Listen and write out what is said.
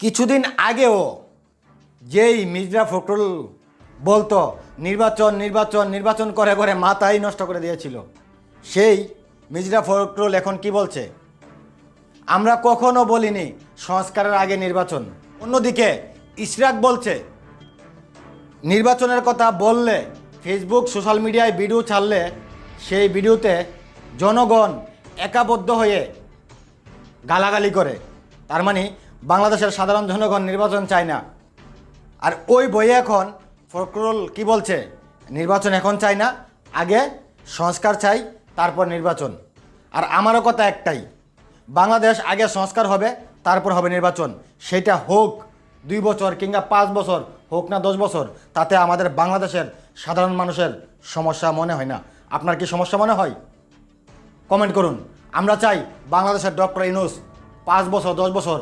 কিছুদিন আগেও যেই মির্জা ফখরুল বলতো, নির্বাচন নির্বাচন নির্বাচন করে করে মাথাই নষ্ট করে দিয়েছিল, সেই মির্জা ফখরুল এখন কি বলছে? আমরা কখনো বলিনি সংস্কারের আগে নির্বাচন। অন্যদিকে ইশরাক বলছে, নির্বাচনের কথা বললে ফেসবুক, সোশ্যাল মিডিয়ায় ভিডিও ছাড়লে সেই ভিডিওতে জনগণ একাবদ্ধ হয়ে গালাগালি করে। তার মানে বাংলাদেশের সাধারণ জনগণ নির্বাচন চায় না। আর ওই বইয়ে এখন ফখরুল কি বলছে? নির্বাচন এখন চাই না, আগে সংস্কার চাই, তারপর নির্বাচন। আর আমারও কথা একটাই, বাংলাদেশ আগে সংস্কার হবে, তারপর হবে নির্বাচন। সেটা হোক দুই বছর কিংবা পাঁচ বছর, হোক না দশ বছর, তাতে আমাদের বাংলাদেশের সাধারণ মানুষের সমস্যা মনে হয় না। আপনার কি সমস্যা মনে হয়? কমেন্ট করুন। আমরা চাই বাংলাদেশের ডক্টর ইনুস পাঁচ বছর, দশ বছর